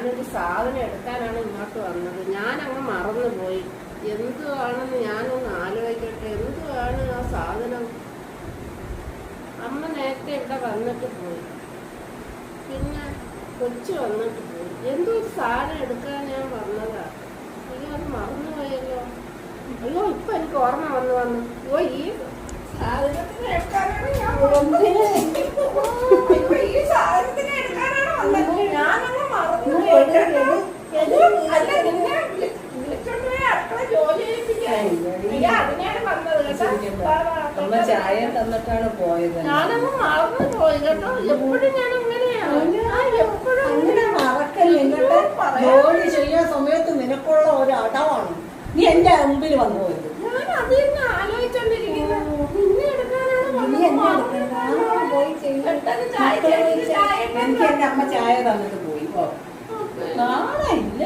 ഞാനൊരു സാധനം എടുക്കാനാണ് ഇങ്ങോട്ട് വന്നത്. ഞാനങ്ങ് മറന്നുപോയി. എന്തുവാണെന്ന് ഞാനൊന്ന് ആലോചിക്കട്ടെ. എന്തുവാണ് ആ സാധനം? അമ്മ നേരത്തെ ഇവിടെ വന്നിട്ട് പോയി. പിന്നെ കൊച്ചു വന്നിട്ട് പോയി. എന്തോ ഒരു സാധനം എടുക്കാൻ ഞാൻ വന്നതാ. അയ്യോ അത് മറന്നുപോയല്ലോ. അയ്യോ ഇപ്പൊ എനിക്ക് ഓർമ്മ വന്നു വന്നു. ഓ ഈ സാധനത്തിന് എടുക്കാനാണ് ഞാൻ വന്നത്. അയ്യോ, ഈ സാധനത്തിന് എടുക്കാനാണ് വന്നത് ഞാനങ്ങ് മറന്നുപോയി കേട്ടോ. അല്ല, നിന്നെ വിളി- വിളിച്ചോണ്ട് പോയി അടുക്കള ജോലി ചെയ്യിപ്പിക്കാൻ. അയ്യോ, അതിനാണ് വന്നത് കേട്ടോ. വാ, വാ, അമ്മ ചായ തന്നിട്ടാണ് പോയത്. ഞാനങ്ങ് മറന്നു പോയി കേട്ടോ. എപ്പോഴും ഞാൻ അങ്ങനെ മറക്കല്ലേ? ജോലി ചെയ്യാൻ സമയത്ത് നിനക്കുള്ള ഒരു അടവാണ്. നീ എന്റെ മുമ്പിൽ വന്നു പോയത്. എനിക്ക് എന്റെ അമ്മ ചായ തന്നിട്ട് പോയി. നാളെ ഇല്ല?